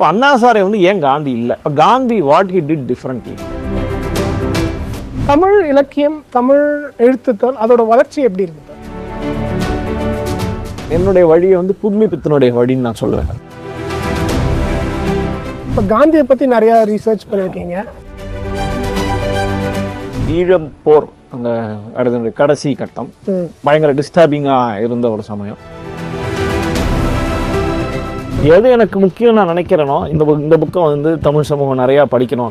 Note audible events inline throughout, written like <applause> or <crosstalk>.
இப்போ அண்ணாசாரை வந்து ஏன் காந்தி இல்லை? இப்போ Gandhi what he did differently Tamil இலக்கியம் தமிழ் எழுத்துக்கள் அதோட வளர்ச்சி எப்படி இருக்குது என்னுடைய வழியை வந்து புதுமைப்பித்தனுடைய வழின்னு நான் சொல்லுவேன் இப்போ காந்தியை பற்றி நிறையா ரீசர்ச் பண்ணியிருக்கீங்க ஈழம் போர் அந்த கடைசி கட்டம். பயங்கர டிஸ்டர்பிங்காக இருந்த ஒரு சமயம். எது எனக்கு முக்கியம் நான் நினைக்கிறேனோ இந்த book- இந்த புக்கை வந்து தமிழ் சமூகம் நிறையா படிக்கணும்.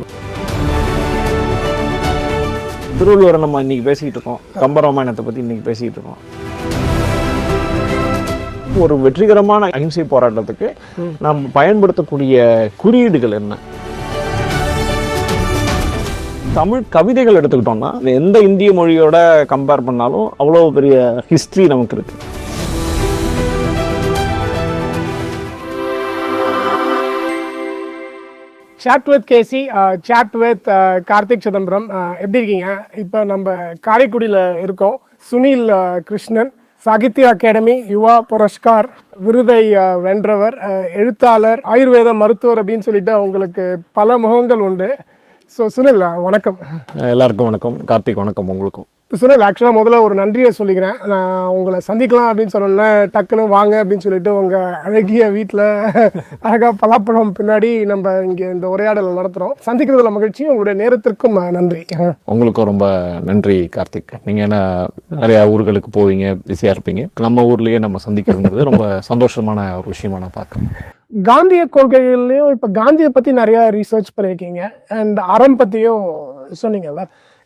திருவள்ளுவரை நம்ம இன்னைக்கு பேசிக்கிட்டு இருக்கோம். கம்பராமாயணத்தை பற்றி இன்னைக்கு பேசிக்கிட்டு இருக்கோம். ஒரு வெற்றிகரமான அகிம்சை போராட்டத்துக்கு நாம் பயன்படுத்தக்கூடிய குறியீடுகள் என்ன? தமிழ் கவிதைகள் எடுத்துக்கிட்டோம்னா எந்த இந்திய மொழியோட கம்பேர் பண்ணாலும் அவ்வளோ பெரிய ஹிஸ்ட்ரி நமக்கு இருக்கு. Chat with KC chat with Karthik Chidambaram எப்படி இருக்கீங்க? இப்போ நம்ம காரைக்குடியில் இருக்கோம். சுனில் uh, கிருஷ்ணன் சாகித்ய அகாடமி யுவா புரஸ்கார் விருதை uh, வென்றவர் uh, எழுத்தாளர் ஆயுர்வேத மருத்துவர் அப்படின்னு சொல்லிட்டு அவங்களுக்கு பல முகங்கள் உண்டு. ஸோ சுனில் வணக்கம். எல்லாருக்கும் வணக்கம். கார்த்திக் வணக்கம் உங்களுக்கும். சுனில் ஆக்சுவலாக முதல்ல ஒரு நன்றியை சொல்லிக்கிறேன். நான் உங்களை சந்திக்கலாம் அப்படின்னு சொன்னோன்னே டக்குன்னு வாங்க அப்படின்னு சொல்லிட்டு உங்கள் அழகிய வீட்டில் அழகாக பலாப்பழம் பின்னாடி நம்ம இங்கே இந்த உரையாடல் நடத்துகிறோம் சந்திக்கிறதுல மகிழ்ச்சி. உங்களுடைய நேரத்திற்கும் நன்றி. உங்களுக்கும் ரொம்ப நன்றி கார்த்திக். நீங்க என்ன நிறைய ஊர்களுக்கு போவீங்க பிஸியா இருப்பீங்க. நம்ம ஊர்லயே நம்ம சந்திக்கிறதுங்கிறது ரொம்ப சந்தோஷமான ஒரு விஷயமா நான் பார்க்கறேன். காந்திய கொள்கைகள்லையும் இப்போ காந்தியை பற்றி நிறையா ரீசர்ச் பண்ணியிருக்கீங்க. அண்ட் அறம் பற்றியும் சொன்னீங்கல்ல.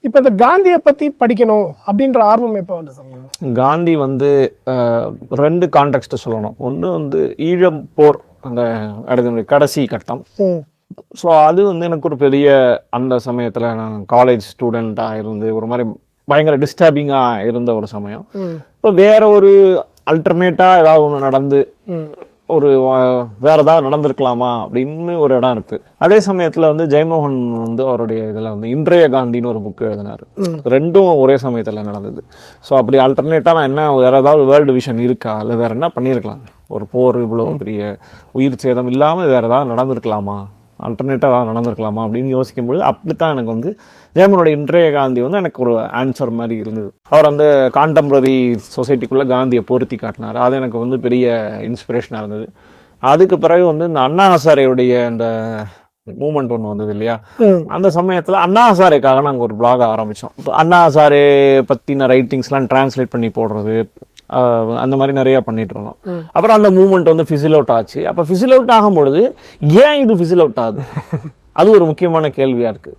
இப்போ இந்த காந்தியை பற்றி படிக்கணும் அப்படின்ற ஆர்வம் எப்போ வந்து காந்தி வந்து ரெண்டு கான்டெக்ட் சொல்லணும். ஒன்று வந்து ஈழம் போர் அந்த அடுத்த கடைசி கட்டம். ஸோ அது வந்து எனக்கு ஒரு பெரிய அந்த சமயத்தில் நான் காலேஜ் ஸ்டூடெண்ட்டாக இருந்து ஒரு மாதிரி பயங்கர டிஸ்டர்பிங்காக இருந்த ஒரு சமயம். இப்போ வேற ஒரு அல்டர்னேட்டாக ஏதாவது ஒன்று நடந்து ஒரு வேற ஏதாவது நடந்திருக்கலாமா அப்படின்னு ஒரு இடம் இருக்கு. அதே சமயத்துல வந்து ஜெயமோகன் வந்து அவருடைய இதுல வந்து இன்றைய காந்தின்னு ஒரு புக் எழுதினாரு. ரெண்டும் ஒரே சமயத்துல நடந்தது. ஸோ அப்படி அல்டர்னேட்டா நான் என்ன வேற ஏதாவது வேர்ல்டு விஷன் இருக்கா? இல்லை வேற என்ன பண்ணியிருக்கலாம் ஒரு போர் இவ்வளோ பெரிய உயிர் சேதம் இல்லாம வேற ஏதாவது நடந்திருக்கலாமா? அல்டர்னேட்டாக நடந்திருக்கலாமா அப்படின்னு யோசிக்கும்போது அப்படித்தான் எனக்கு வந்து ஜெயமனுடைய இன்றைய காந்தி வந்து எனக்கு ஒரு ஆன்சர் மாதிரி இருந்தது. அவர் அந்த கான்டெம்பரரி சொசைட்டிக்குள்ளே காந்தியை பொருத்தி காட்டினார். அது எனக்கு வந்து பெரிய இன்ஸ்பிரேஷனாக இருந்தது. அதுக்கு பிறகு வந்து இந்த அண்ணா ஹசாரேவுடைய அந்த மூமெண்ட் ஒன்று வந்தது இல்லையா? அந்த சமயத்தில் அண்ணா ஹசாரேக்காக நாங்கள் ஒரு blog ஆரம்பித்தோம் அண்ணா ஹசாரே பற்றின ரைட்டிங்ஸ்லாம் டிரான்ஸ்லேட் பண்ணி போடுறது அந்த மாதிரி நிறைய பண்ணிட்டு இருந்தோம். அப்புறம் அந்த மூமெண்ட் வந்து ஃபிசில் அவுட் ஆச்சு. அப்போ ஃபிசில் அவுட் ஆகும் பொழுது ஏன் இது ஃபிசில் அவுட் ஆகுது? <laughs> அது ஒரு முக்கியமான கேள்வியா இருக்கு.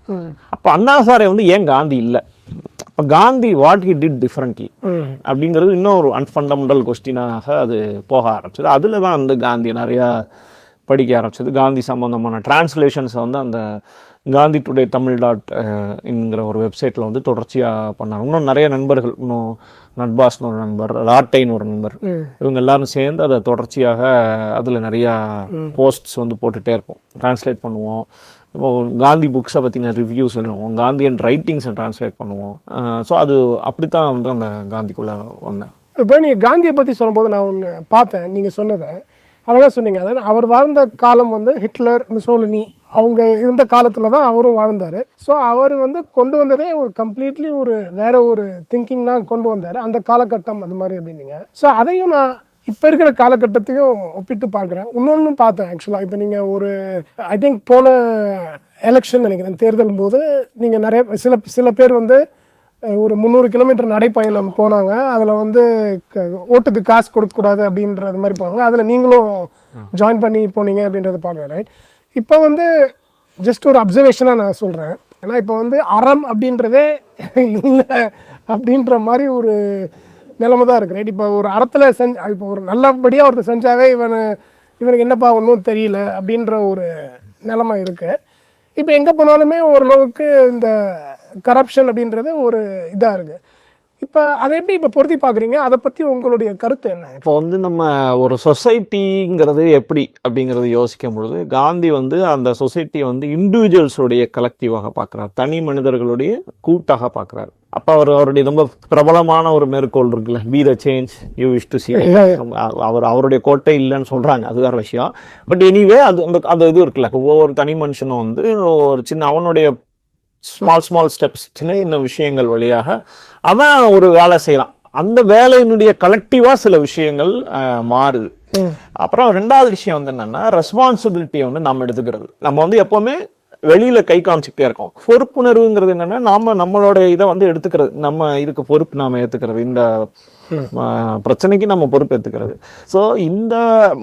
அப்போ அண்ணா ஹசாரே வந்து ஏன் காந்தி இல்லை? அப்போ Gandhi what he did differently அப்படிங்கிறது இன்னும் ஒரு அன்ஃபண்டமெண்டல் கொஸ்டினாக அது போக ஆரம்பிச்சது. அதில் தான் வந்து காந்தி நிறையா படிக்க ஆரம்பிச்சது. காந்தி சம்பந்தமான டிரான்ஸ்லேஷன்ஸை வந்து அந்த காந்தி டுடே தமிழ் டாட் என்கிற ஒரு வெப்சைட்டில் வந்து தொடர்ச்சியாக பண்ணாங்க. இன்னும் நிறைய நண்பர்கள் இன்னும் நட்பாஸ்னு ஒரு நண்பர் ராட்டைன்னு ஒரு நண்பர் இவங்க எல்லாரும் சேர்ந்து அதை தொடர்ச்சியாக அதில் நிறையா போஸ்ட்ஸ் வந்து போட்டுகிட்டே இருப்போம். டிரான்ஸ்லேட் பண்ணுவோம். இப்போ காந்தி புக்ஸை பற்றின ரிவ்யூஸ் எழுதுவோம் காந்தியன் ரைட்டிங்ஸை டிரான்ஸ்லேட் பண்ணுவோம். ஸோ அது அப்படித்தான் வந்து அந்த காந்திக்குள்ளே வந்தேன். இப்போ நீங்கள் காந்தியை பற்றி சொல்லும்போது நான் ஒன்று பார்த்தேன். நீங்கள் சொன்னதை. அழகாக சொன்னீங்க. அதாவது அவர் வாழ்ந்த காலம் வந்து ஹிட்லர் மிசோலினி அவங்க இருந்த காலத்தில் தான் அவரும் வாழ்ந்தார். ஸோ அவர் வந்து கொண்டு வந்ததே ஒரு கம்ப்ளீட்லி ஒரு வேற ஒரு திங்கிங் தான் கொண்டு வந்தார். அந்த காலகட்டம் அது மாதிரி அப்படின்னீங்க. ஸோ அதையும் நான் இப்போ இருக்கிற காலகட்டத்தையும் ஒப்பிட்டு பார்க்குறேன். இன்னொன்று பார்த்தேன் ஆக்சுவலாக இப்போ நீங்கள் ஒரு ஐ திங்க் போன எலெக்ஷன் நினைக்கிறேன் தேர்தல் போது நீங்கள் நிறைய சில சில பேர் வந்து ஒரு முந்நூறு கிலோமீட்டர் நடைப்பயணம் போனாங்க. அதில் வந்து க- ஓட்டுக்கு காசு கொடுக்கக்கூடாது அப்படின்றது மாதிரி போனாங்க. அதில் நீங்களும் ஜாயின் பண்ணி போனீங்க அப்படின்றத பார்க்குறேன் ரைட் இப்போ வந்து ஜஸ்ட் ஒரு அப்சர்வேஷனாக நான் சொல்கிறேன் ஏன்னா இப்போ வந்து அறம் அப்படின்றதே இல்லை அப்படின்ற மாதிரி ஒரு நிலைமை தான் இருக்கு ரைட் இப்போ ஒரு அறத்தில் செஞ்ச இப்போ ஒரு நல்லபடியாக ஒருத்தர் செஞ்சாவே இவன் இவனுக்கு என்னப்பா ஒன்றும் தெரியல அப்படின்ற ஒரு நிலைமை இருக்குது இப்போ எங்கே போனாலுமே ஓரளவுக்கு இந்த கரப்ஷன் அப்படின்றது ஒரு இதாக இருக்குது இப்போ அதை எப்படி இப்போ பொருத்தி பார்க்குறீங்க? அதை பற்றி உங்களுடைய கருத்து என்ன? இப்போ வந்து நம்ம ஒரு சொசைட்டிங்கிறது எப்படி அப்படிங்கிறது யோசிக்கும் பொழுது காந்தி வந்து அந்த சொசைட்டியை வந்து இண்டிவிஜுவல்ஸுடைய கலெக்டிவாக பார்க்குறார். தனி மனிதர்களுடைய கூட்டாக பார்க்குறாரு. அப்ப அவர் அவருடைய ரொம்ப பிரபலமான ஒரு மேற்கோள் இருக்குல்ல be the change you wish to see அவர் அவருடைய கோட்டை இல்லைன்னு சொல்றாங்க அது வேற விஷயம். பட் எனிவே அது அந்த அந்த இது இருக்குல்ல ஒவ்வொரு தனி மனுஷனும் வந்து ஒரு சின்ன அவனுடைய ஸ்மால் ஸ்மால் ஸ்டெப்ஸ் சின்ன சின்ன விஷயங்கள் வழியாக அவன் ஒரு வேலை செய்யலாம். அந்த வேலையினுடைய கலெக்டிவா சில விஷயங்கள் மாறுது. அப்புறம் ரெண்டாவது விஷயம் வந்து என்னன்னா ரெஸ்பான்சிபிலிட்டியை வந்து நம்ம எடுத்துக்கிறது. நம்ம வந்து எப்பவுமே வெளியில கை காமிச்சுக்கிட்டே இருக்கோம். பொறுப்புணர்வுங்கிறது என்னன்னா நாம நம்மளோட இதை வந்து எடுத்துக்கிறது. நம்ம இதுக்கு பொறுப்பு நாம ஏத்துக்கிறது. இந்த பிரச்சனைக்கு நம்ம பொறுப்பு ஏத்துக்கிறது. ஸோ இந்த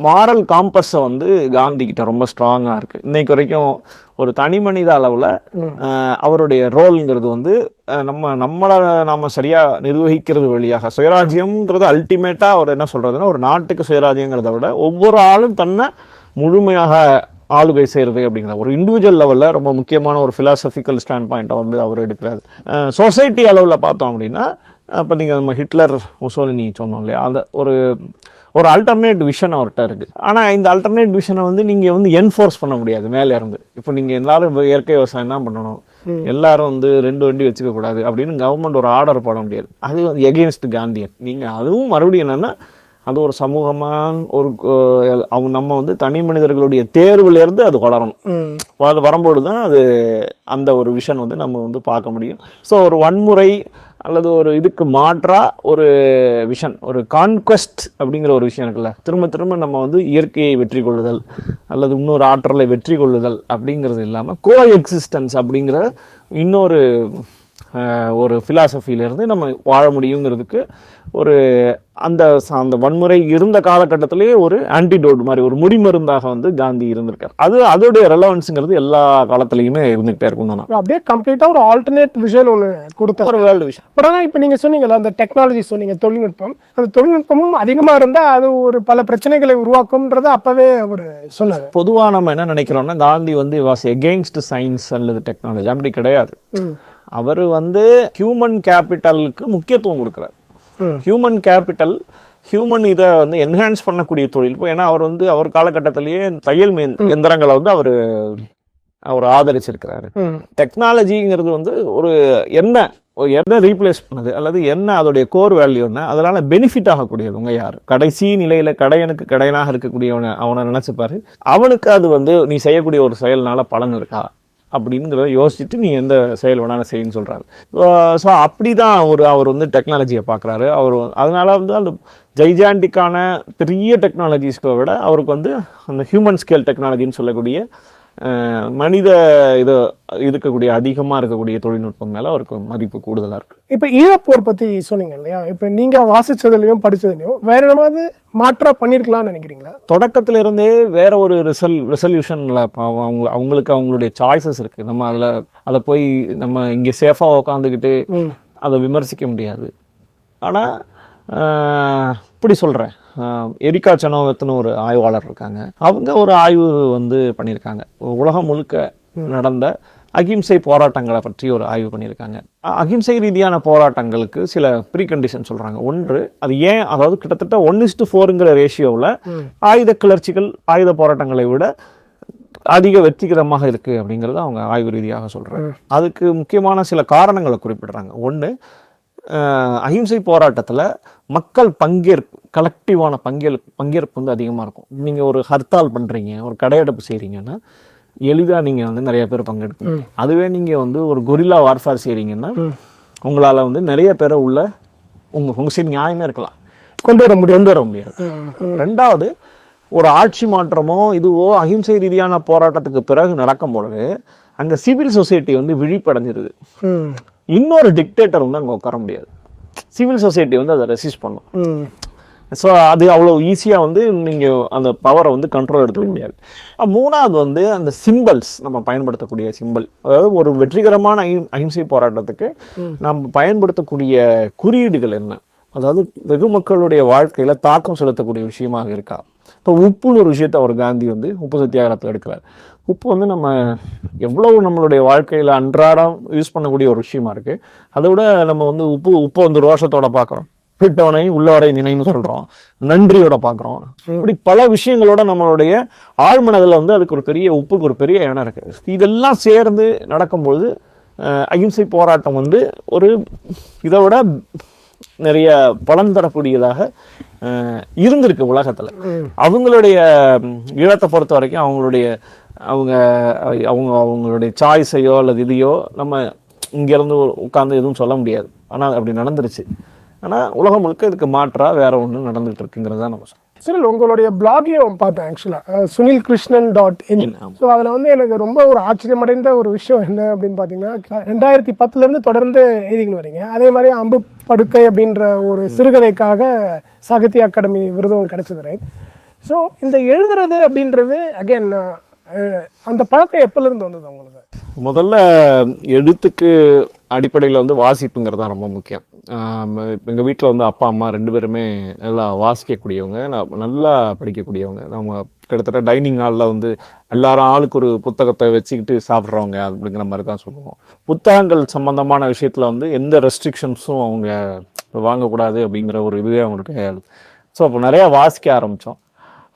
மாரல் காம்பஸை வந்து காந்தி கிட்ட ரொம்ப ஸ்ட்ராங்கா இருக்கு. இன்னைக்கு வரைக்கும் ஒரு தனி மனித அளவுல அவருடைய ரோல்ங்கிறது வந்து நம்ம நம்மளை நாம சரியா நிர்வகிக்கிறது வழியாக சுயராஜ்யம்ன்றது அல்டிமேட்டா அவர் என்ன சொல்றதுன்னா ஒரு நாட்டுக்கு சுயராஜ்யங்கிறத விட ஒவ்வொரு ஆளும் தன்னை முழுமையாக ஆளுகை செய்கிறது அப்படிங்கிற ஒரு இண்டிவிஜுவல் லெவலில் ரொம்ப முக்கியமான ஒரு ஃபிலாசபிக்கல் ஸ்டாண்ட் பாயிண்ட்டை வந்து அவர் எடுக்கிறாரு. சொசைட்டி அளவில் பார்த்தோம் அப்படின்னா அப்போ நீங்கள் நம்ம ஹிட்லர் முசோலினி சொன்னோம் இல்லையா? அந்த ஒரு ஒரு அல்டர்னேட் விஷன் அவர்கிட்ட இருக்கு. ஆனால் இந்த அல்டர்னேட் விஷனை வந்து நீங்கள் வந்து என்ஃபோர்ஸ் பண்ண முடியாது மேலே இருந்து. இப்போ நீங்கள் எல்லாரும் இயற்கை விவசாயம் தான் பண்ணணும். எல்லாரும் வந்து ரெண்டு வண்டி வச்சுக்க கூடாது அப்படின்னு கவர்மெண்ட் ஒரு ஆர்டர் போட முடியாது. அது வந்து எகெயின்ஸ்ட் காந்தியன். நீங்கள் அதுவும் மறுபடியும் என்னன்னா அது ஒரு சமூகமான ஒரு அவங்க நம்ம வந்து தனி மனிதர்களுடைய தேர்வுல இருந்து அது வளரணும். அது வரும்போது தான் அது அந்த ஒரு விஷன் வந்து நம்ம வந்து பார்க்க முடியும். ஸோ ஒரு வன்முறை அல்லது ஒரு இதுக்கு மாற்றாக ஒரு விஷன் ஒரு கான்குவெஸ்ட் அப்படிங்கிற ஒரு விஷயம் இருக்குல்ல. திரும்ப திரும்ப நம்ம வந்து இயற்கையை வெற்றி கொள்ளுதல் அல்லது இன்னொரு ஆற்றலை வெற்றி கொள்ளுதல் அப்படிங்கிறது இல்லாமல் கோ எக்ஸிஸ்டன்ஸ் அப்படிங்கிற இன்னொரு ஒரு இருந்து நம்ம வாழ முடியுங்கிறதுக்கு ஒரு அந்த அந்த வன்முறை இருந்த காலகட்டத்திலேயே ஒரு ஆன்டிடோட் மாதிரி ஒரு முடிமருந்தாக வந்து காந்தி இருந்திருக்கார். அது அதோடைய ரெலவன்ஸுங்கிறது எல்லா காலத்துலயுமே இருந்துகிட்டே இருக்கும் தான் அப்படியே கம்ப்ளீட்டாக ஒரு ஆல்டர்னேட் விஷயம் ஒன்று கொடுத்தாரு ஒரு வேர்ல்டு விஷயம் பட் ஆனால் இப்போ நீங்கள் சொன்னீங்கல்ல அந்த டெக்னாலஜி சொன்னீங்க தொழில்நுட்பம். அந்த தொழில்நுட்பமும் அதிகமாக இருந்தால் அது ஒரு பல பிரச்சனைகளை உருவாக்கும்ன்றதை அப்போவே அவர் சொன்னார். பொதுவா நம்ம என்ன நினைக்கிறோம்னா காந்தி வந்து வாஸ் எகெயின்ஸ்ட் சயின்ஸ் அல்லது டெக்னாலஜி அப்படி கிடையாது. அவர் வந்து ஹியூமன் கேபிட்டலுக்கு முக்கியத்துவம் கொடுக்குறார். ஹியூமன் கேபிட்டல் ஹியூமன் இதை வந்து என்ஹான்ஸ் பண்ணக்கூடிய தொழில். இப்போ ஏன்னா அவர் வந்து அவர் காலகட்டத்திலேயே தையல் எந்திரங்களை வந்து அவர் அவர் ஆதரிச்சிருக்கிறாரு. டெக்னாலஜிங்கிறது வந்து ஒரு என்ன ஒரு என்ன ரீப்ளேஸ் பண்ணுது அல்லது என்ன அதோடைய கோர் வேல்யூ என்ன அதனால பெனிஃபிட் ஆகக்கூடியவங்க யார்? கடைசி நிலையில கடையனுக்கு கடையனாக இருக்கக்கூடியவனை அவனை நினைச்சுப்பாரு. அவனுக்கு அது வந்து நீ செய்யக்கூடிய ஒரு செயல்னால பலன் இருக்கா? அப்படிங்கிறத யோசிச்சுட்டு நீ எந்த செயல் வேணாலும் செய்யுன்னு சொல்கிறாரு ஸோ அப்படி தான் அவர் அவர் வந்து டெக்னாலஜியை பார்க்குறாரு அவர் அதனால வந்து அந்த ஜைஜாண்டிக்கான பெரிய டெக்னாலஜிஸ்களை விட அவருக்கு வந்து அந்த ஹியூமன் ஸ்கேல் டெக்னாலஜின்னு சொல்லக்கூடிய மனித இது இருக்கக்கூடிய அதிகமாக இருக்கக்கூடிய தொழில்நுட்பம் மேலே அவருக்கு மதிப்பு கூடுதலாக இருக்கு. இப்போ ஈழப்போர் பற்றி சொன்னீங்க இல்லையா? இப்போ நீங்கள் வாசிச்சதுலையும் படிச்சதுலையும் வேற என்னமாவது மாற்றா பண்ணியிருக்கலாம்னு நினைக்கிறீங்களா? தொடக்கத்துல இருந்தே வேற ஒரு ரிசல் ரெசல்யூஷனில் அவங்க அவங்களுக்கு அவங்களுடைய சாய்ஸஸ் இருக்கு. நம்ம அதில் அதை போய் நம்ம இங்கே சேஃபாக உட்காந்துக்கிட்டு அதை விமர்சிக்க முடியாது. ஆனால் இப்படி சொல்கிறேன் எரிகா சனோவத்னு ஒரு ஆய்வாளர் இருக்காங்க. அவங்க ஒரு ஆய்வு வந்து பண்ணியிருக்காங்க. உலகம் முழுக்க நடந்த அகிம்சை போராட்டங்களை பற்றி ஒரு ஆய்வு பண்ணியிருக்காங்க. அகிம்சை ரீதியான போராட்டங்களுக்கு சில ப்ரீ கண்டிஷன் சொல்கிறாங்க ஒன்று அது ஏன் அதாவது கிட்டத்தட்ட ஒன் இஸ்டு ஃபோருங்கிற ரேஷியோவில் ஆயுத கிளர்ச்சிகள் ஆயுத போராட்டங்களை விட அதிக வெற்றிகரமாக இருக்கு அப்படிங்கிறத அவங்க ஆய்வு ரீதியாக சொல்றாங்க. அதுக்கு முக்கியமான சில காரணங்களை குறிப்பிடுறாங்க. ஒன்று அஹிம்சை போராட்டத்துல மக்கள் பங்கேற்பு கலெக்டிவான பங்கேற்பு பங்கேற்பு வந்து அதிகமா இருக்கும். நீங்க ஒரு ஹர்த்தால் பண்றீங்க ஒரு கடையெடுப்பு செய்றீங்கன்னா எளிதா நீங்க வந்து நிறைய பேர் பங்கெடுப்பீங்க. அதுவே நீங்க வந்து ஒரு கொரில்லா வார்ஃபேர் செய்றீங்கன்னா உங்களால வந்து நிறைய பேரை உள்ள உங்க உங்க சைடு நியாயமே இருக்கலாம். கொண்டு வர முடியும் கொண்டு வர முடியாது. ரெண்டாவது ஒரு ஆட்சி மாற்றமோ இதுவோ அகிம்சை ரீதியான போராட்டத்துக்கு பிறகு நடக்கும் பொழுது அங்க சிவில் சொசைட்டி வந்து விழிப்படைஞ்சிருது. இன்னொரு டிக்டேட்டர் வந்து அங்க உட்கார முடியாது. சிவில் சொசைட்டி வந்து அதை ரெசிஸ்ட் பண்ணும். ஸோ அது அவ்வளோ ஈஸியாக வந்து நீங்கள் அந்த பவரை வந்து கண்ட்ரோல் எடுத்துக்க முடியாது. மூணாவது வந்து அந்த சிம்பல்ஸ் நம்ம பயன்படுத்தக்கூடிய சிம்பல் அதாவது ஒரு வெற்றிகரமான அஹி- அஹிம்சை போராட்டத்துக்கு நம்ம பயன்படுத்தக்கூடிய குறியீடுகள் என்ன? அதாவது வெகு மக்களுடைய வாழ்க்கையில தாக்கம் செலுத்தக்கூடிய விஷயமாக இருக்கா? இப்போ உப்புன்னு ஒரு விஷயத்தை அவர் காந்தி வந்து உப்பு சத்தியாகிரத்தில் எடுக்கிறார். உப்பு வந்து நம்ம எவ்வளவு நம்மளுடைய வாழ்க்கையில அன்றாடம் யூஸ் பண்ணக்கூடிய ஒரு விஷயமா இருக்கு. அதை விட நம்ம வந்து உப்பு உப்பை வந்து ரோஷத்தோட பார்க்குறோம் விட்டவனை உள்ளவரை நினைன்னு சொல்றோம். நன்றியோட பார்க்குறோம் இப்படி பல விஷயங்களோட நம்மளுடைய ஆழ்மனதுல வந்து அதுக்கு ஒரு பெரிய உப்புக்கு ஒரு பெரிய இடம் இருக்கு. இதெல்லாம் சேர்ந்து நடக்கும்பொழுது அகிம்சை போராட்டம் வந்து ஒரு இதை விட நிறைய பலன் தரக்கூடியதாக இருந்திருக்கு உலகத்துல. அவங்களுடைய ஈழத்தை பொறுத்த வரைக்கும் அவங்களுடைய அவங்க அவங்க அவங்களுடைய சாய்ஸையோ அல்லது இதையோ நம்ம இங்கேருந்து உட்காந்து எதுவும் சொல்ல முடியாது. ஆனால் அப்படி நடந்துருச்சு. ஆனால் உலகம் முழுக்க இதுக்கு மாற்றா வேற ஒன்று நடந்துட்டு இருக்குங்கிறது தான் நம்ம. சரி உங்களுடைய பிளாகையும் பார்த்தேன் ஆக்சுவலாக Sunil Krishnan dot in. So அதில் வந்து எனக்கு ரொம்ப ஒரு ஆச்சரியமடைந்த ஒரு விஷயம் என்ன அப்படின்னு பார்த்தீங்கன்னா ரெண்டாயிரத்தி பத்துலேருந்து தொடர்ந்து எழுதிக்கிட்டு வரீங்க. அதே மாதிரி அம்பு படுக்கை அப்படின்ற ஒரு சிறுகதைக்காக சாகித்ய அகாடமி விருதும் கிடைச்சது ரைட் ஸோ இந்த எழுதுறது அப்படின்றது அகைன் அந்த பழக்கம் எப்போலேருந்து வந்தது உங்களுக்கு? முதல்ல எழுத்துக்கு அடிப்படையில் வந்து வாசிப்புங்கிறது தான் ரொம்ப முக்கியம். எங்கள் வீட்டில் வந்து அப்பா அம்மா ரெண்டு பேருமே நல்லா வாசிக்கக்கூடியவங்க நல்லா படிக்கக்கூடியவங்க. நம்ம கிட்டத்தட்ட டைனிங் ஹாலில் வந்து எல்லாரும் ஆளுக்கு ஒரு புத்தகத்தை வச்சுக்கிட்டு சாப்பிட்றவங்க அப்படிங்கிற மாதிரி தான் சொல்லுவோம். புத்தகங்கள் சம்பந்தமான விஷயத்தில் வந்து எந்த ரெஸ்ட்ரிக்ஷன்ஸும் அவங்க வாங்கக்கூடாது அப்படிங்கிற ஒரு இதுவே அவங்களுக்கு. ஸோ அப்போ நிறையா வாசிக்க ஆரம்பித்தோம்.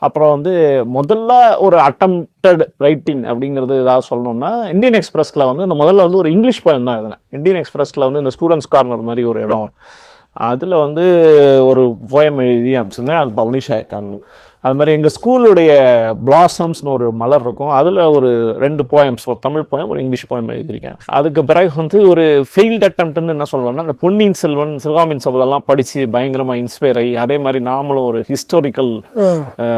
அப்புறம் வந்து முதல்ல ஒரு அட்டம்ப்டட் ரைட்டிங் அப்படிங்கிறது ஏதாவது சொல்லணும்னா இந்தியன் எக்ஸ்பிரஸில் வந்து இந்த முதல்ல வந்து ஒரு இங்கிலீஷ் பயம் தான் எழுதினேன். இந்தியன் எக்ஸ்பிரஸில் வந்து இந்த ஸ்டூடெண்ட்ஸ் கார்னர் மாதிரி ஒரு இடம். அதில் வந்து ஒரு போயம் எழுதி அனுப்பிச்சிருந்தேன். அது பப்ளிஷ் ஆகிட்டாங்க அது மாதிரி எங்கள் ஸ்கூலுடைய பிளாசம்ஸ்னு ஒரு மலர் இருக்கும். அதில் ஒரு ரெண்டு போயம்ஸ் ஒரு தமிழ் போயம் ஒரு இங்கிலீஷ் போயம் எழுதியிருக்கேன். அதுக்கு பிறகு வந்து ஒரு ஃபெயில்ட் அட்டம்ப்ட்னு என்ன சொல்லுவேன்னா அந்த பொன்னியின் செல்வன் சிவகாமின் செல்வெல்லாம் படித்து பயங்கரமாக இன்ஸ்பயர் ஆகி அதே மாதிரி நாமளும் ஒரு ஹிஸ்டாரிக்கல்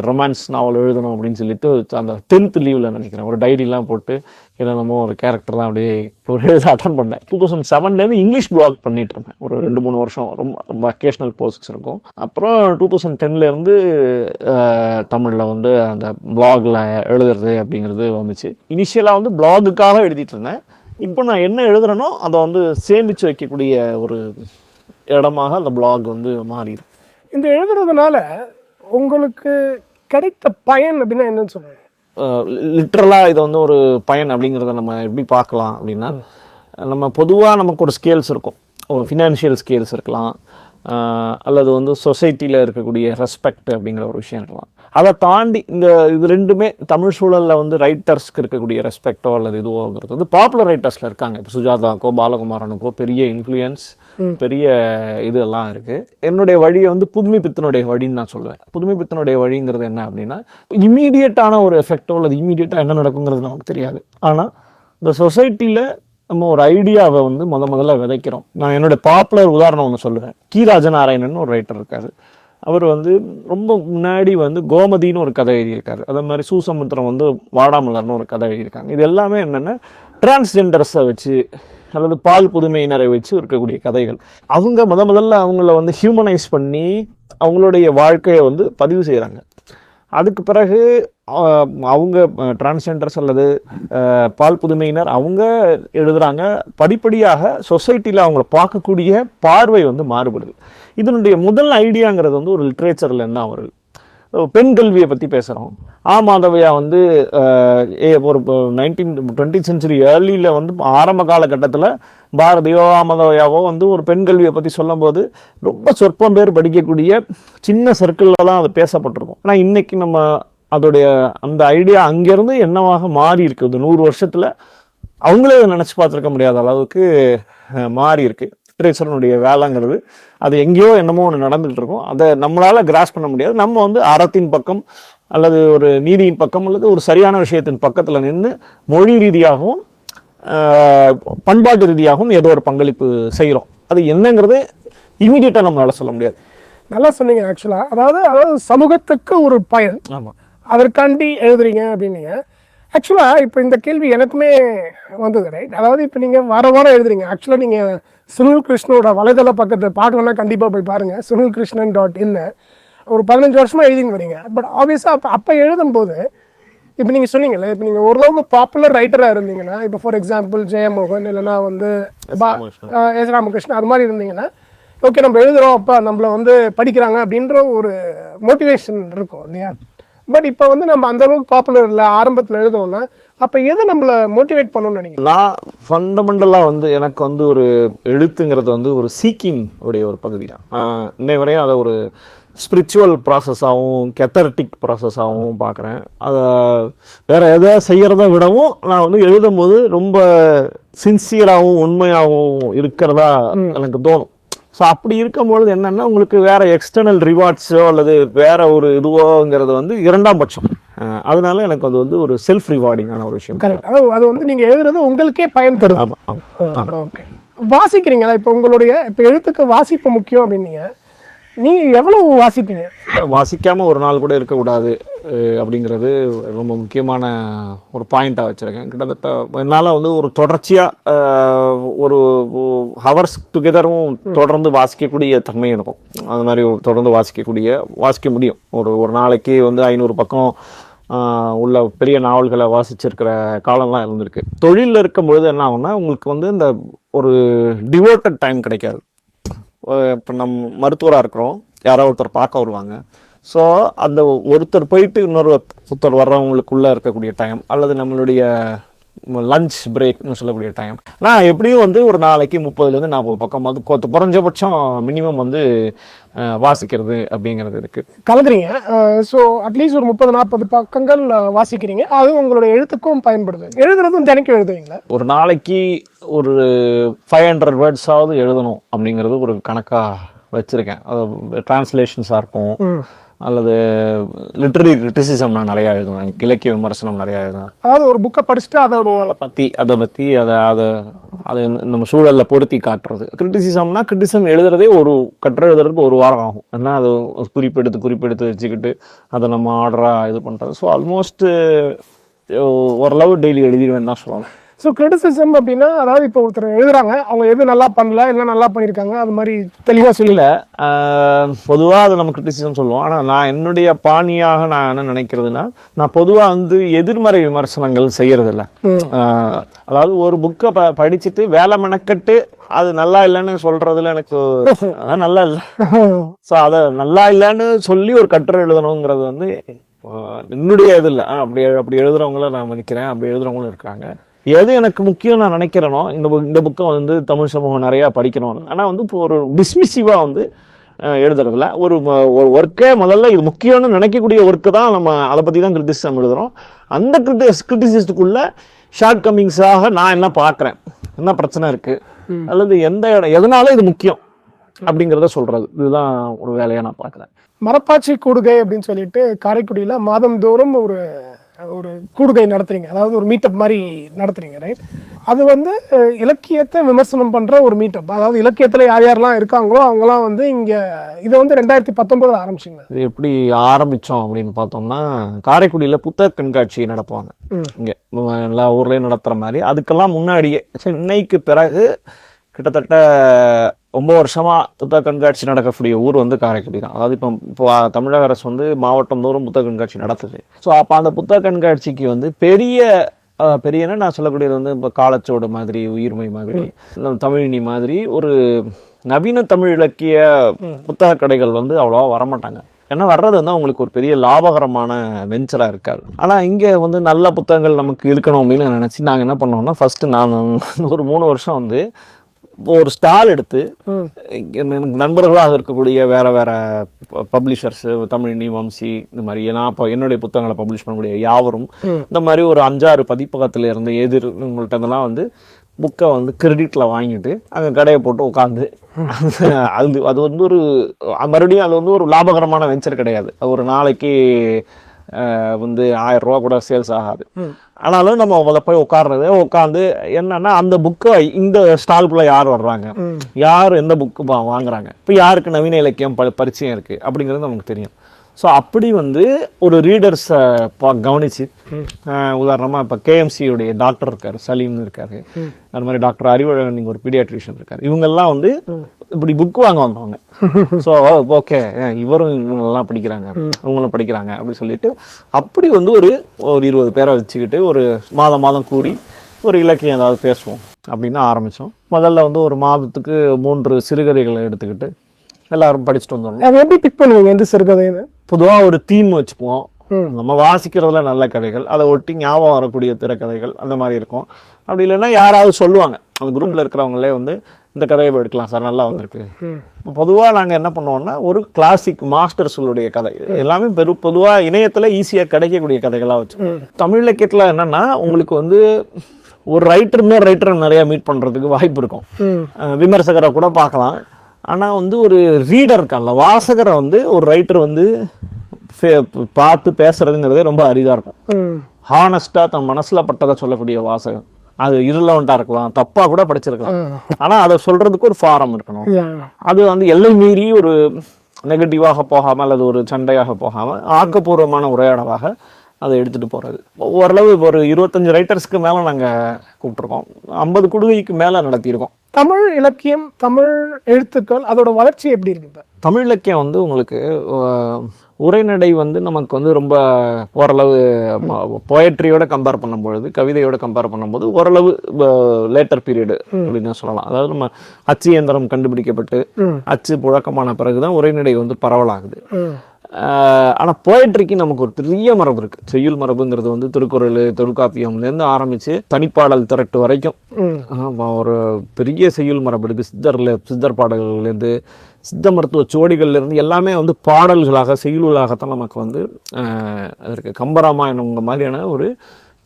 ரொமான்ஸ் நாவல் எழுதணும் அப்படின்னு சொல்லிட்டு அந்த டென்த் லீவில் நினைக்கிறேன். ஒரு டைரிலாம் போட்டு என்னென்னமோ ஒரு கேரக்டர் தான் அப்படியே ஒரு எழுத அட்டன் பண்ணேன். டூ தௌசண்ட் செவன்லேருந்து இங்கிலீஷ் பிளாக் பண்ணிட்டு இருந்தேன். ஒரு ரெண்டு மூணு வருஷம் ரொம்ப ரொம்ப அக்கேஷனல் போஸ்ட்ஸ் இருக்கும். அப்புறம் டூ தௌசண்ட் டென்லேருந்து தமிழில் வந்து அந்த பிளாகில் எழுதுறது அப்படிங்கிறது வந்துச்சு. இனிஷியலாக வந்து பிளாகுக்காக எழுதிட்டு இருந்தேன் இப்போ நான் என்ன எழுதுறேனோ அதை வந்து சேமித்து வைக்கக்கூடிய ஒரு இடமாக அந்த பிளாக் வந்து மாறிடும் இந்த எழுதுறதுனால உங்களுக்கு கிடைத்த பயன் அப்படின்னா என்னன்னு சொல்லுங்க. லிட்ரலாக இதை வந்து ஒரு பயன் அப்படிங்கிறத நம்ம எப்படி பார்க்கலாம் அப்படின்னா நம்ம பொதுவாக நமக்கு ஒரு ஸ்கேல்ஸ் இருக்கும். ஒரு ஃபினான்ஷியல் ஸ்கேல்ஸ் இருக்கலாம். அல்லது வந்து சொசைட்டியில் இருக்கக்கூடிய ரெஸ்பெக்ட் அப்படிங்கிற ஒரு விஷயம் இருக்கலாம். அதை தாண்டி இந்த இது ரெண்டுமே தமிழ் சூழலில் வந்து ரைட்டர்ஸ்க்கு இருக்கக்கூடிய ரெஸ்பெக்டோ அல்லது இதுவோங்கிறது வந்து பாப்புலர் ரைட்டர்ஸில் இருக்காங்க. இப்போ சுஜாதாக்கோ பாலகுமாரனுக்கோ பெரிய இன்ஃப்ளூயன்ஸ் பெரிய இதெல்லாம் இருக்கு. என்னுடைய வழியை வந்து புதுமை பித்தனுடைய வழின்னு நான் சொல்லுவேன். புதுமை பித்தனுடைய வழிங்கிறது என்ன அப்படின்னா இம்மீடியட்டான ஒரு எஃபெக்டோ அல்லது இம்மீடியட்டாக என்ன நடக்குங்கிறது நமக்கு தெரியாது. ஆனால் இந்த சொசைட்டியில் நம்ம ஒரு ஐடியாவை வந்து முத முதல்ல விதைக்கிறோம். நான் என்னுடைய பாப்புலர் உதாரணம் ஒன்று சொல்லுவேன் கீராஜ நாராயணன் ஒரு ரைட்டர் இருக்காரு. அவர் வந்து ரொம்ப முன்னாடி வந்து கோமதின்னு ஒரு கதை எழுதியிருக்காரு. அதே மாதிரி சூசமுத்திரம் வந்து வாடாமலர்னு ஒரு கதை எழுதியிருக்காங்க. இது எல்லாமே என்னென்னா டிரான்ஸ்ஜெண்டர்ஸை வச்சு அல்லது பால் புதுமையினரை வச்சு இருக்கக்கூடிய கதைகள். அவங்க முத முதல்ல அவங்கள வந்து ஹியூமனைஸ் பண்ணி அவங்களுடைய வாழ்க்கையை வந்து பதிவு செய்கிறாங்க அதுக்கு பிறகு அவங்க டிரான்ஸ்ஜெண்டர்ஸ் அல்லது பால் புதுமையினர் அவங்க எழுதுகிறாங்க படிப்படியாக சொசைட்டியில் அவங்கள பார்க்கக்கூடிய பார்வை வந்து மாறுபடுது. இதனுடைய முதல் ஐடியாங்கிறது வந்து ஒரு லிட்ரேச்சரில் என்ன வருது. பெண் கல்வியை பற்றி பேசுகிறோம் ஆ மாதவையா வந்து ஏ ஒரு நைன்டீன் டுவெண்ட்டி சென்ச்சுரி ஏர்லியில் வந்து ஆரம்ப காலகட்டத்தில் பாரதியோ ஆ வந்து ஒரு பெண் கல்வியை பற்றி சொல்லும்போது ரொம்ப சொற்பம் பேர் படிக்கக்கூடிய சின்ன சர்க்கிளில் தான் அது பேசப்பட்டிருக்கும். ஆனால் இன்றைக்கி நம்ம அதோடைய அந்த ஐடியா அங்கேருந்து என்னவாக மாறி இருக்குது நூறு வருஷத்தில் அவங்களே அதை நினச்சி பார்த்துருக்க முடியாத அளவுக்கு மாறி இருக்கு. லிட்ரேச்சருடைய வேலைங்கிறது அது எங்கேயோ என்னமோ ஒன்று நடந்துகிட்டு இருக்கும். அதை நம்மளால் கிராஸ் பண்ண முடியாது. நம்ம வந்து அறத்தின் பக்கம் அல்லது ஒரு நீதியின் பக்கம் அல்லது ஒரு சரியான விஷயத்தின் பக்கத்தில் நின்று மொழி ரீதியாகவும் பண்பாட்டு ரீதியாகவும் ஏதோ ஒரு பங்களிப்பு செய்கிறோம். அது என்னங்கிறது இமீடியட்டாக நம்மளால சொல்ல முடியாது. நல்லா சொன்னீங்க ஆக்சுவலாக அதாவது அதாவது சமூகத்துக்கு ஒரு பயன். ஆமாம் அதற்காண்டி எழுதுறீங்க அப்படின்னீங்க. ஆக்சுவலாக இப்போ இந்த கேள்வி எனக்குமே வந்தது ரைட் அதாவது இப்போ நீங்கள் வார வாரம் எழுதுறீங்க. ஆக்சுவலாக நீங்கள் சுனில் கிருஷ்ணனோட வலைதள பக்கத்தை பார்க்கணுன்னா கண்டிப்பாக போய் பாருங்கள் சுனில் கிருஷ்ணன் டாட் இன்னு ஒரு பதினஞ்சு வருஷமாக எழுதின்னு வரீங்க. பட் ஆப்வியஸாக அப்போ அப்போ எழுதும்போது இப்போ நீங்கள் சொன்னீங்கல்ல இப்போ நீங்கள் ஓரளவுக்கு பாப்புலர் ரைட்டராக இருந்தீங்கன்னா இப்போ ஃபார் எக்ஸாம்பிள் ஜெயமோகன் இல்லைன்னா வந்து பா எஸ் ராமகிருஷ்ணன் அது மாதிரி இருந்தீங்கன்னா ஓகே நம்ம எழுதுறோம் அப்போ நம்மள வந்து படிக்கிறாங்க அப்படின்ற ஒரு மோட்டிவேஷன் இருக்கும் இல்லையா? பட் இப்போ வந்து நம்ம அந்த அளவுக்கு பாப்புலர் இல்லை ஆரம்பத்தில் எழுதுவோம்னா அப்போ எதை நம்மளை மோட்டிவேட் பண்ணணும்னு நினைக்கிறீங்க? நான் ஃபண்டமெண்டலாக வந்து எனக்கு வந்து ஒரு எழுத்துங்கிறது வந்து ஒரு சீக்கிங் உடைய ஒரு பகுதி தான் இன்னை வரையும் அதை ஒரு ஸ்பிரிச்சுவல் ப்ராசஸாகவும் கெத்தரட்டிக் ப்ராசஸாகவும் பார்க்குறேன். அதை வேற எதாவது செய்கிறத விடவும் நான் வந்து எழுதும்போது ரொம்ப சின்சியராகவும் உண்மையாகவும் இருக்கிறதா எனக்கு தோணும். ஸோ அப்படி இருக்கும்பொழுது என்னன்னா உங்களுக்கு வேற எக்ஸ்டர்னல் ரிவார்ட்ஸோ அல்லது வேற ஒரு இதுவோங்கிறது வந்து இரண்டாம் பட்சம். அதனால எனக்கு அது வந்து ஒரு செல்ஃப் ரிவார்டிங்கான ஒரு விஷயம். கரெக்ட் அது அது வந்து நீங்க எழுதுறது உங்களுக்கே பயன் ஆமா ஓகே வாசிக்கிறீங்களா? இப்போ உங்களுடைய இப்போ எழுத்துக்கு வாசிப்பு முக்கியம் அப்படின்னீங்க. நீங்கள் எவ்வளவு வாசிப்பீங்க? வாசிக்காம ஒரு நாள் கூட இருக்கக்கூடாது அப்படிங்கிறது ரொம்ப முக்கியமான ஒரு பாயிண்டாக வச்சுருக்கேன். கிட்டத்தட்ட என்னால் வந்து ஒரு தொடர்ச்சியாக ஒரு ஹவர்ஸ் டுகெதரும் தொடர்ந்து வாசிக்கக்கூடிய தன்மை இருக்கும். அது மாதிரி தொடர்ந்து வாசிக்கக்கூடிய வாசிக்க முடியும். ஒரு ஒரு நாளைக்கு வந்து ஐநூறு பக்கம் உள்ள பெரிய நாவல்களை வாசிச்சிருக்கிற காலம்லாம் இருந்திருக்கு. தொழிலில் இருக்கும் பொழுது என்ன ஆகும்னா உங்களுக்கு வந்து இந்த ஒரு டிவோட்டட் டைம் கிடைக்காது. இப்போ நம்ம மருத்துவராக இருக்கிறோம். யாரோ ஒருத்தர் பார்க்க வருவாங்க. ஸோ அந்த ஒருத்தர் போயிட்டு இன்னொரு ஒருத்தர் வர்றவங்களுக்குள்ள இருக்கக்கூடிய டைம் அல்லது நம்மளுடைய லஞ்ச் பிரேக்னு சொல்லக்கூடிய டைம் நான் எப்படியும் வந்து ஒரு நாளைக்கு முப்பதுலேருந்து நாற்பது பக்கம் வந்து கொ- குறைஞ்சபட்சம் மினிமம் வந்து வாசிக்கிறது அப்படிங்கிறது இருக்குது கலக்குறீங்க. ஸோ அட்லீஸ்ட் ஒரு முப்பது நாற்பது பக்கங்கள் வாசிக்கிறீங்க. அது உங்களுடைய எழுத்துக்கும் பயன்படுது. எழுதுறதும் தினைக்கும் எழுதுவீங்களா? ஒரு நாளைக்கு ஒரு ஃபைவ் ஹண்ட்ரட் வேர்ட்ஸாவது எழுதணும் அப்படிங்கிறது ஒரு கணக்காக வச்சுருக்கேன். அது டிரான்ஸ்லேஷன்ஸாக இருக்கும். அல்லது லிட்ரரி கிரிட்டிசிசம் நான் நிறையா எழுதுவேன் இலக்கிய விமர்சனம் நிறையா எழுதுவேன். அதாவது ஒரு புக்கை படிச்சுட்டு அதை அதை பற்றி அதை பற்றி அதை அதை அதை நம்ம சூழலில் பொருத்தி காட்டுறது. கிரிட்டிசிசம்னா கிரிட்டிசம் எழுதுறதே ஒரு கட்டுரை எழுதுறதுக்கு ஒரு வாரம் ஆகும். ஏன்னா அது குறிப்பெடுத்து குறிப்பெடுத்து வச்சுக்கிட்டு அதை நம்ம ஆர்டராக இது பண்ணுறது ஸோ ஆல்மோஸ்ட் ஓரளவு டெய்லி எழுதிடுவேன் தான் சொல்லலாம் ஸோ கிரிட்டிசிசம் அப்படின்னா அதாவது இப்போ ஒருத்தர் எழுதுறாங்க அவங்க எது நல்லா பண்ணல என்ன நல்லா பண்ணியிருக்காங்க அது மாதிரி தெளிவாக சொல்லி இல்லை பொதுவாக அதை நம்ம கிரிட்டிசிசம் சொல்லுவோம். ஆனால் நான் என்னுடைய பாணியாக நான் என்ன நினைக்கிறதுனா நான் பொதுவாக வந்து எதிர்மறை விமர்சனங்கள் செய்யறதில்ல. அதாவது ஒரு புக்கை ப படிச்சுட்டு வேலை மெனக்கட்டு அது நல்லா இல்லைன்னு சொல்றதுல எனக்கு அதான் நல்லா இல்லை. ஸோ <laughs> அதை நல்லா இல்லைன்னு சொல்லி ஒரு கட்டுரை எழுதணுங்கிறது வந்து என்னுடைய இது இல்லை. அப்படி அப்படி எழுதுறவங்கள நான் மதிக்கிறேன். அப்படி எழுதுறவங்களும் இருக்காங்க. எது எனக்கு முக்கியம் நான் நினைக்கிறேனோ இந்த book- இந்த புக்கை வந்து தமிழ் சமூகம் நிறையா படிக்கணும். ஆனால் வந்து இப்போ ஒரு டிஸ்மிசிவாக வந்து எழுதுறதில்ல ஒரு ஒரு ஒர்க்கே முதல்ல இது முக்கியம்னு நினைக்கக்கூடிய ஒர்க்கு தான் நம்ம அதை பற்றி தான் கிரிட்டிசிசம் எழுதுறோம். அந்த கிரிட்டிஸ் கிரிட்டிசிஸ்டுக்குள்ள ஷார்ட் கம்மிங்ஸாக நான் என்ன பார்க்குறேன்? என்ன பிரச்சனை இருக்கு? அல்லது எந்த இடம் எதனால இது முக்கியம்? அப்படிங்கிறத சொல்றது. இதுதான் ஒரு வேலையா நான் பார்க்குறேன். மரப்பாச்சி கூடுகை அப்படின்னு சொல்லிட்டு காரைக்குடியில் மாதந்தோறும் ஒரு ஒரு கூடுகை நடத்துறீங்க. அதாவது ஒரு மீட்டப் மாதிரி நடத்துறீங்க ரைட் அது வந்து இலக்கியத்தை விமர்சனம் பண்ற ஒரு மீட்டப் அதாவது இலக்கியத்தில் யார் யாரெல்லாம் இருக்காங்களோ அவங்கலாம் வந்து இங்க இதை வந்து ரெண்டாயிரத்தி பத்தொன்பதுல ஆரம்பிச்சிங்க. இது எப்படி ஆரம்பிச்சோம் அப்படின்னு பார்த்தோம்னா காரைக்குடியில புத்தக கண்காட்சி நடத்துவாங்க. இங்க எல்லா ஊர்லயும் நடத்துற மாதிரி. அதுக்கெல்லாம் முன்னாடியே சென்னைக்கு பிறகு கிட்டத்தட்ட ஒன்பது வருஷமா புத்தக கண்காட்சி நடக்கக்கூடிய ஊர் வந்து காரைக்குடி தான். அதாவது இப்போ இப்போ தமிழக அரசு வந்து மாவட்டம் தோறும் புத்தக கண்காட்சி நடத்துது. ஸோ அப்போ அந்த புத்தக கண்காட்சிக்கு வந்து பெரிய அஹ், பெரியன்னா நான் சொல்லக்கூடியது வந்து இப்போ காலச்சோடு மாதிரி உயிர்மை மாதிரி தமிழினி மாதிரி ஒரு நவீன தமிழ் இலக்கிய புத்தக கடைகள் வந்து அவ்வளோவா வரமாட்டாங்க. ஏன்னா வர்றது வந்து அவங்களுக்கு ஒரு பெரிய லாபகரமான வெஞ்சராக இருக்காது. ஆனால் இங்கே வந்து நல்ல புத்தகங்கள் நமக்கு இருக்கணும் அப்படின்னு நினச்சி நாங்கள் என்ன பண்ணோம்னா ஃபஸ்ட்டு நான் ஒரு மூணு வருஷம் வந்து ஒரு ஸ்டால் எடுத்து நண்பர்களாக இருக்கக்கூடிய வேற வேற பப்ளிஷர்ஸ் தமிழினி வம்சி இந்த மாதிரி நான் இப்போ என்னுடைய புத்தகங்களை பப்ளிஷ் பண்ணக்கூடிய யாவரும் இந்த மாதிரி ஒரு அஞ்சாறு பதிப்பகத்துல இருந்து எதிர் உங்கள்கிட்ட இதெல்லாம் வந்து புக்கை வந்து கிரெடிட்ல வாங்கிட்டு அங்கே கடையை போட்டு உட்காந்து அது அது வந்து ஒரு மறுபடியும் அது வந்து ஒரு லாபகரமான வெஞ்சர் கிடையாது. அது ஒரு நாளைக்கு வந்து ஆயிரம் ரூபா கூட சேல்ஸ் ஆகாது. ஆனாலும் நம்ம அதில் போய் உட்கார்றது உட்காந்து என்னன்னா அந்த புக்கை இந்த ஸ்டால்குள்ள யார் வர்றாங்க? யார் எந்த புக்கு வாங்குறாங்க? இப்போ யாருக்கு நவீன இலக்கியம் ப பரிச்சயம் இருக்கு? அப்படிங்கிறது நமக்கு தெரியும். ஸோ அப்படி வந்து ஒரு ரீடர்ஸை கவனிச்சு அஹ், உதாரணமா இப்போ கேஎம்சியுடைய டாக்டர் இருக்காரு சலீம்னு இருக்காரு. அது மாதிரி டாக்டர் அறிவழகன் ஒரு பீடியாட்ரிஷியன் இருக்காரு. இவங்கெல்லாம் வந்து இப்படி புக் வாங்க வந்தவங்க ஸோ ஓகே இவரும் இவங்கெல்லாம் படிக்கிறாங்க. இவங்களும் படிக்கிறாங்க அப்படி சொல்லிட்டு அப்படி வந்து ஒரு ஒரு இருபது பேரை வச்சுக்கிட்டு ஒரு மாதம் மாதம் கூடி ஒரு இலக்கியம் ஏதாவது பேசுவோம் அப்படின்னு ஆரம்பிச்சோம். முதல்ல வந்து ஒரு மாதத்துக்கு மூன்று சிறுகதைகளை எடுத்துக்கிட்டு எல்லாரும் படிச்சுட்டு வந்துடணும். அதை எப்படி பிக் பண்ணுவீங்க எந்த சிறுகதைன்னு? பொதுவாக ஒரு தீம் வச்சுப்போம் நம்ம வாசிக்கிறதுல நல்ல கதைகள் அதை ஒட்டி ஞாபகம் வரக்கூடிய திரைக்கதைகள் அந்த மாதிரி இருக்கும். அப்படி இல்லைன்னா யாராவது சொல்லுவாங்க. அந்த குரூப்ல இருக்கிறவங்களே வந்து இந்த கதையை எடுக்கலாம் சார் நல்லா வந்திருக்கு. பொதுவாக நாங்கள் என்ன பண்ணுவோம்னா ஒரு கிளாசிக் மாஸ்டர்ஸ்களுடைய கதை. எல்லாமே பெரு பொதுவாக இணையத்தில் ஈஸியாக கிடைக்கக்கூடிய கதைகளாக வச்சு. தமிழ் இலக்கியத்தில் என்னன்னா உங்களுக்கு வந்து ஒரு ரைட்டர் இன்னொரு ரைட்டரை நிறைய மீட் பண்ணுறதுக்கு வாய்ப்பு இருக்கும். விமர்சகரை கூட பார்க்கலாம். ஆனால் வந்து ஒரு ரீடர் இருக்கான்ல வாசகரை வந்து ஒரு ரைட்டர் வந்து பார்த்து பேசுறதுங்கிறதே ரொம்ப அரிதாக இருக்கும். ஹானஸ்ட்டாக தன் மனசில் பட்டதை சொல்லக்கூடிய வாசகம் அது இருளவன்ட்டாக இருக்கலாம் தப்பாக கூட படிச்சிருக்கலாம். ஆனால் அதை சொல்கிறதுக்கு ஒரு ஃபாரம் இருக்கணும். அது வந்து எல்லை மீறி ஒரு நெகட்டிவாக போகாமல் அல்லது ஒரு சண்டையாக போகாமல் ஆக்கப்பூர்வமான உரையாடலாக அதை எடுத்துகிட்டு போகிறது ஓரளவு இப்போ ஒரு இருபத்தஞ்சு ரைட்டர்ஸ்க்கு மேலே நாங்கள் கூப்பிட்ருக்கோம் ஐம்பது குடுவைக்கு மேலே நடத்தியிருக்கோம். தமிழ் இலக்கியம் தமிழ் எழுத்துக்கள் அதோட வளர்ச்சி எப்படி இருக்கு? இப்ப தமிழ் இலக்கியம் வந்து உங்களுக்கு உரைநடை வந்து நமக்கு வந்து ரொம்ப ஓரளவு போயட்ரியோட கம்பேர் பண்ணும்பொழுது கவிதையோட கம்பேர் பண்ணும்போது ஓரளவு லேட்டர் பீரியடு அப்படின்னு சொல்லலாம். அதாவது நம்ம அச்சு இயந்திரம் கண்டுபிடிக்கப்பட்டு. அச்சு புழக்கமான பிறகுதான் உரைநடை வந்து பரவலாகுது. ம் ஆஹ் ஆனா போயட்ரிக்கு நமக்கு ஒரு பெரிய மரபு இருக்கு. செய்யுள் மரபுங்கிறது வந்து திருக்குறள் தொல்காப்பியம்லேருந்து ஆரம்பிச்சு தனிப்பாடல் திரட்டு வரைக்கும். ஒரு பெரிய செய்யுள் மரபு இருக்கு. சித்தர்ல சித்தர் பாடல்கள்லேருந்து சித்த மருத்துவ சுவடிகள்ல இருந்து எல்லாமே வந்து பாடல்களாக செய்யுளாகத்தான் நமக்கு வந்து அதற்கு கம்பராமாயணம் மாதிரியான ஒரு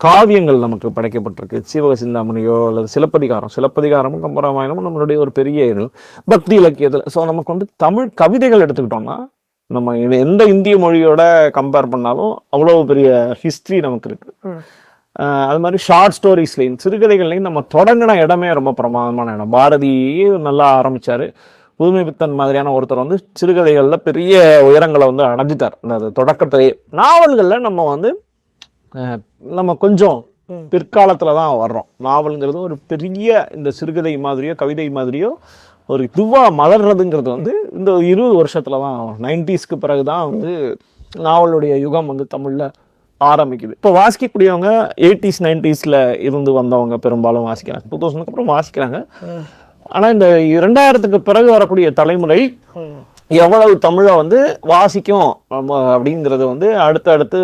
காவியங்கள் நமக்கு படைக்கப்பட்டிருக்கு. சீவக சிந்தாமணியோ அல்லது சிலப்பதிகாரம். சிலப்பதிகாரமும் கம்பராமாயணமும் நம்மளுடைய ஒரு பெரிய இது. பக்தி இலக்கியத்தில். ஸோ நமக்கு வந்து தமிழ் கவிதைகள் எடுத்துக்கிட்டோம்னா நம்ம எந்த இந்திய மொழியோட கம்பேர் பண்ணாலும் அவ்வளோ பெரிய ஹிஸ்ட்ரி நமக்கு இருக்கு. ம். ஆஹ் அது மாதிரி ஷார்ட் ஸ்டோரிஸ்லையும் சிறுகதைகள்லையும் நம்ம தொடங்கின இடமே ரொம்ப பிரமாதமான இடம். பாரதியே நல்லா ஆரம்பிச்சாரு. புதுமை பித்தன் மாதிரியான ஒருத்தர் வந்து சிறுகதைகளில் பெரிய உயரங்களை வந்து அடைஞ்சிட்டார். அந்த தொடக்கத்திலேயே நாவல்களில் நம்ம வந்து நம்ம கொஞ்சம். பிற்காலத்துல தான் வர்றோம். நாவல்ங்கிறது ஒரு பெரிய இந்த சிறுகதை மாதிரியோ கவிதை மாதிரியோ ஒரு இதுவாக மலர்றதுங்கிறது வந்து இந்த இருபது வருஷத்தில் தான் நைன்டிஸ்க்கு பிறகு தான் வந்து நாவலுடைய யுகம் வந்து தமிழில் ஆரம்பிக்குது. இப்போ வாசிக்கக்கூடியவங்க எயிட்டிஸ் நைன்டிஸில் இருந்து வந்தவங்க பெரும்பாலும் வாசிக்கிறாங்க. டூ தௌசண்ட்க்கு அப்புறம் வாசிக்கிறாங்க. ஆனால் இந்த ரெண்டாயிரத்துக்கு பிறகு வரக்கூடிய தலைமுறை எவ்வளவு தமிழை வந்து வாசிக்கும் அப்படிங்கிறது வந்து அடுத்தடுத்து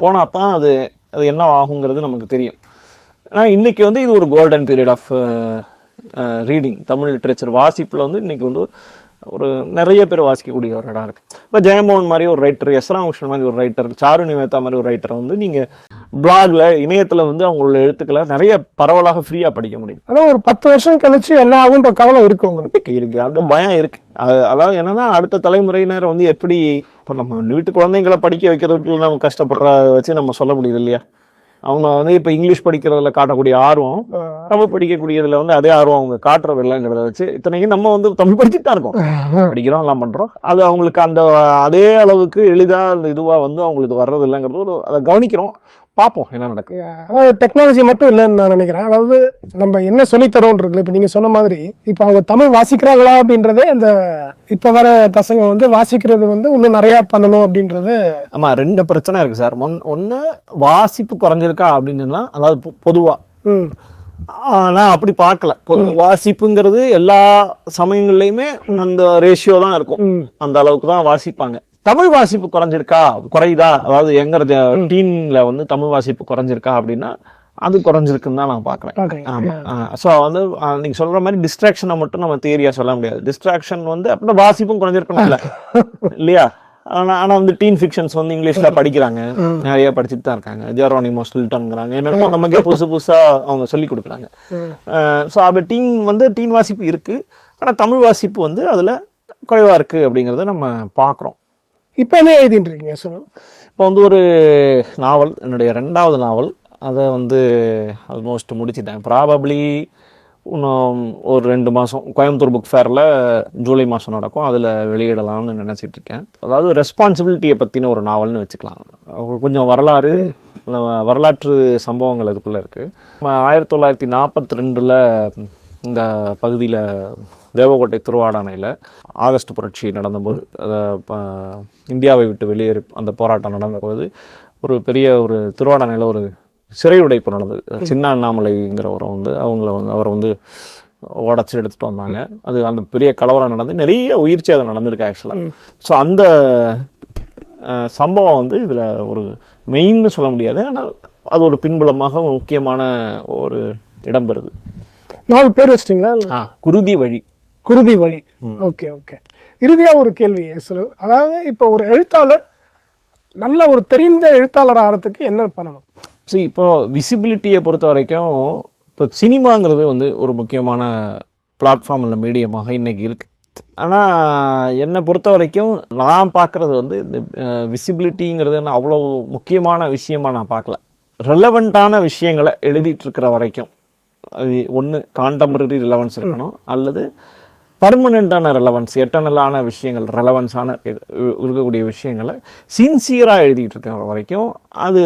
போனால் தான் அது அது என்ன ஆகுங்கிறது நமக்கு தெரியும். ஆனால் இன்றைக்கி வந்து இது ஒரு golden period of reading Tamil literature வாசிப்பில் வந்து இன்னைக்கு வந்து ஒரு நிறைய பேர் வாசிக்கக்கூடிய ஒரு இடம் இருக்கு. இப்போ ஜெயமோகன் மாதிரி ஒரு ரைட்டர் எஸ் ராமகிருஷ்ணன் மாதிரி ஒரு ரைட்டர் சாரு நிவேதா மாதிரி ஒரு ரைட்டர் வந்து நீங்க பிளாக்ல இணையத்துல வந்து அவங்களோட எழுத்துக்களை நிறைய பரவலாக ஃப்ரீயா படிக்க முடியும். அதான் ஒரு பத்து வருஷம் கழிச்சு என்ன ஆகுன்ற கவலை இருக்கு உங்களுக்கு. நம்பிக்கை இருக்கு. அந்த பயம் இருக்கு. அது- அதாவது என்னன்னா அடுத்த தலைமுறையினர் வந்து எப்படி இப்போ நம்ம வீட்டு குழந்தைங்களை படிக்க வைக்கிறதுக்கு நம்ம கஷ்டப்படுற வச்சு நம்ம சொல்ல முடியுது இல்லையா? அவங்க வந்து இப்போ இங்கிலீஷ் படிக்கிறதுல காட்டக்கூடிய ஆர்வம் தமிழ் படிக்கக்கூடியதுல வந்து அதே ஆர்வம் அவங்க காட்டுறதில்லைங்கிறத வச்சு இத்தனைக்கும் நம்ம வந்து தமிழ் படிச்சுட்டு தான் இருக்கோம். படிக்கிறோம் எல்லாம் பண்றோம். அது அவங்களுக்கு அந்த அதே அளவுக்கு எளிதா அந்த இதுவா வந்து அவங்களுக்கு வர்றது இல்லைங்கிறது ஒரு அதை கவனிக்கிறோம். பார்ப்போம் என்ன நடக்கும் அதாவது டெக்னாலஜி மட்டும் இல்லைன்னு நான் நினைக்கிறேன். அதாவது நம்ம என்ன இருக்குல்ல இப்போ நீங்க சொன்ன மாதிரி இப்போ அவங்க தமிழ் வாசிக்கிறாங்களா அப்படின்றதே இந்த இப்போ வர பசங்க வந்து வாசிக்கிறது வந்து இன்னும் நிறைய பண்ணணும் அப்படின்றது. ஆமா ரெண்டு பிரச்சனை இருக்கு சார். ஒன் ஒன்று வாசிப்பு குறைஞ்சிருக்கா அப்படின்னா அதாவது பொ- பொதுவா. ம். ஆனா அப்படி பார்க்கல. பொது வாசிப்புங்கிறது எல்லா சமயங்கள்லயுமே அந்த ரேஷியோ தான் இருக்கும். அந்த அளவுக்கு தான் வாசிப்பாங்க. தமிழ் வாசிப்பு குறைஞ்சிருக்கா? குறையுதா? அதாவது எங்க டீன்ல வந்து தமிழ் வாசிப்பு குறைஞ்சிருக்கா அப்படின்னா அது குறைஞ்சிருக்குன்னு தான் நான் பார்க்குறேன் பார்க்குறீங்க ஆமா. ஸோ வந்து ஆ, நீங்க சொல்ற மாதிரி டிஸ்ட்ராக்ஷனை மட்டும் நம்ம தேரியா சொல்ல முடியாது. டிஸ்ட்ராக்ஷன் வந்து அப்படின்னா வாசிப்பும் குறைஞ்சிருக்கணும்ல இல்லையா? ஆனா ஆனா வந்து டீன் ஃபிக்ஷன்ஸ் வந்து இங்கிலீஷ்ல படிக்கிறாங்க. நிறைய படிச்சுட்டு தான் இருக்காங்க. ஜெரோனிமோ ஸ்டில்டன்ங்கிறாங்க என்னென்ன நமக்கே புதுசு புதுசா அவங்க சொல்லி கொடுக்குறாங்க. ஸோ அப்போ டீன் வந்து டீன் வாசிப்பு இருக்கு. ஆனா தமிழ் வாசிப்பு வந்து அதுல குறைவா இருக்கு அப்படிங்கிறத நம்ம பார்க்குறோம் இப்போ என்ன எழுதிட்டு இருக்கீங்க இப்போ வந்து ஒரு நாவல் என்னுடைய ரெண்டாவது நாவல். அதை வந்து ஆல்மோஸ்ட் முடிச்சிட்டேன். ப்ராபப்ளி இன்னும் ஒரு ரெண்டு மாதம் கோயம்புத்தூர் புக் ஃபேரில் ஜூலை மாதம் நடக்கும். அதில் வெளியிடலாம்னு நினச்சிட்டு இருக்கேன் அதாவது ரெஸ்பான்சிபிலிட்டியை பற்றின ஒரு நாவல்னு வச்சுக்கலாம். கொஞ்சம் வரலாறு வரலாற்று சம்பவங்கள் அதுக்குள்ளே இருக்குது ஆயிரத்தி தொள்ளாயிரத்தி நாற்பத்தி ரெண்டில் இந்த பகுதியில் தேவக்கோட்டை திருவாடானையில் ஆகஸ்ட் புரட்சி நடந்தபோது இந்தியாவை விட்டு வெளியேறி அந்த போராட்டம் நடந்தபோது ஒரு பெரிய ஒரு திருவாடானையில் ஒரு சிறை உடைப்பு நடந்தது. சின்ன அண்ணாமலைங்கிறவரை வந்து அவங்கள வந்து அவரை வந்து உடச்சி எடுத்துட்டு வந்தாங்க. அது அந்த பெரிய கலவரம் நடந்து நிறைய உயிர் சேதம் நடந்திருக்கு ஆக்சுவலாக ஸோ அந்த சம்பவம் வந்து இதில் ஒரு மெயின்னு சொல்ல முடியாது. ஆனால் அது ஒரு பின்புலமாக முக்கியமான ஒரு இடம் பெறுது. நாலு பேர் வச்சிட்டீங்களா? குருதி வழி. குருதி வழி. Okay okay. இறுதியா ஒரு கேள்வி சொல்லு அதாவது இப்போ ஒரு எழுத்தாளர் நல்ல ஒரு தெரிந்த எழுத்தாளர் ஆகிறதுக்கு என்ன பண்ணணும்? சரி இப்போ விசிபிலிட்டியை பொறுத்த வரைக்கும் இப்போ சினிமாங்கிறது வந்து ஒரு முக்கியமான பிளாட்ஃபார்ம் இல்லை மீடியமாக இன்னைக்கு இருக்கு. ஆனால் என்னை பொறுத்த வரைக்கும் நான் பார்க்குறது வந்து இந்த விசிபிலிட்டிங்கிறது அவ்வளோ முக்கியமான விஷயமா நான் பார்க்கல. ரெலவெண்ட்டான விஷயங்களை எழுதிட்டு இருக்கிற வரைக்கும் அது ஒன்று கான்டெம்பரரி ரிலவன்ஸ் இருக்கணும் அல்லது பர்மனெண்ட்டான ரெலவன்ஸ் எட்டர்னலான விஷயங்கள் ரெலவன்ஸான இருக்கக்கூடிய விஷயங்களை சின்சியராக எழுதிட்டு இருக்கிற வரைக்கும். அது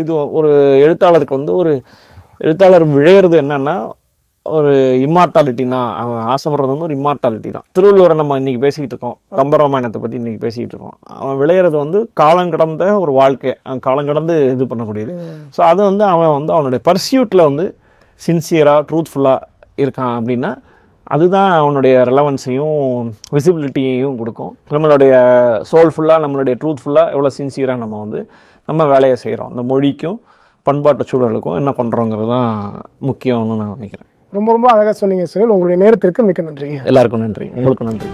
இது ஒரு எழுத்தாளருக்கு வந்து ஒரு எழுத்தாளர் விழையிறது என்னன்னா ஒரு இம்மார்டாலிட்டினா அவன் ஆசைப்படுறது வந்து ஒரு இம்மார்டாலிட்டி தான். திருவள்ளுவரை நம்ம இன்னைக்கு பேசிக்கிட்டு இருக்கோம். கம்பராமாயணத்தை பற்றி இன்னைக்கு பேசிக்கிட்டு இருக்கோம். அவன் விளையிறது வந்து காலம் கடந்த ஒரு வாழ்க்கை அவன் காலம் கடந்து இது பண்ணக்கூடியது. ஸோ அது வந்து அவன் வந்து அவனுடைய பர்சியூட்டில் வந்து சின்சியராக ட்ரூத்ஃபுல்லாக இருக்கான் அப்படின்னா அதுதான் அவனுடைய ரெலவன்ஸையும் விசிபிலிட்டியையும் கொடுக்கும். நம்மளுடைய சோல்ஃபுல்லாக நம்மளுடைய ட்ரூத்ஃபுல்லாக எவ்வளோ சின்சியராக நம்ம வந்து நம்ம வேலையை செய்கிறோம் அந்த மொழிக்கும் பண்பாட்டு சூழலுக்கும் என்ன பண்ணுறோங்கிறது தான் முக்கியம்னு நான் நினைக்கிறேன். ரொம்ப ரொம்ப அழகா சொன்னீங்க சார் உங்களுடைய நேரத்திற்கு மிக்க நன்றி எல்லாருக்கும் நன்றி. உங்களுக்கும் நன்றி.